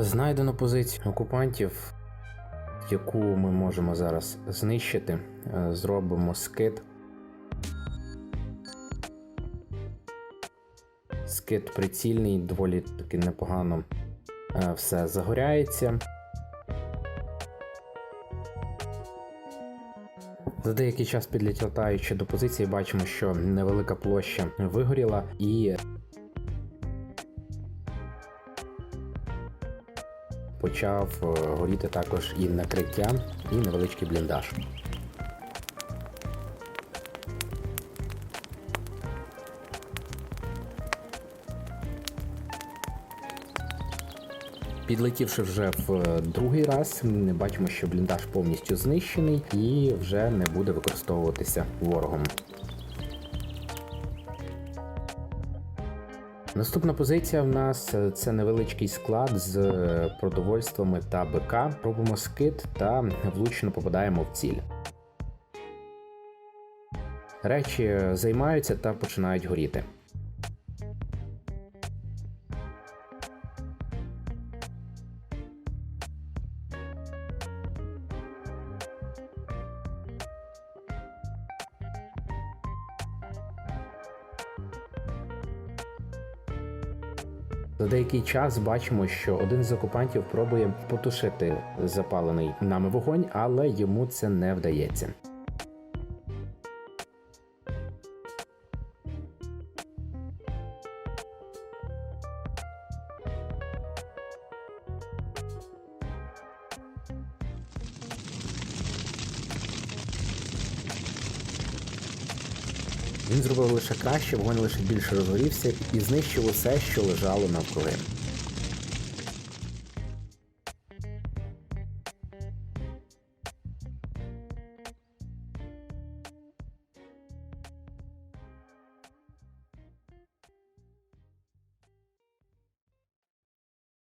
Знайдено позицію окупантів, яку ми можемо зараз знищити. Е, Зробимо скид. Скид прицільний, доволі таки непогано е, все загоряється. За деякий час підлітаючи до позиції, бачимо, що невелика площа вигоріла і почав е, горіти також і накриття, і невеличкий бліндаж. Підлетівши вже в е, другий раз, ми бачимо, що бліндаж повністю знищений і вже не буде використовуватися ворогом. Наступна позиція в нас е, це невеличкий склад з е, продовольствами та БК. Робимо скид та влучно попадаємо в ціль. Речі займаються та починають горіти. За деякий час бачимо, що один з окупантів пробує потушити запалений нами вогонь, але йому це не вдається. Він зробив лише краще, вогонь лише більше розгорівся і знищив усе, що лежало навкруги.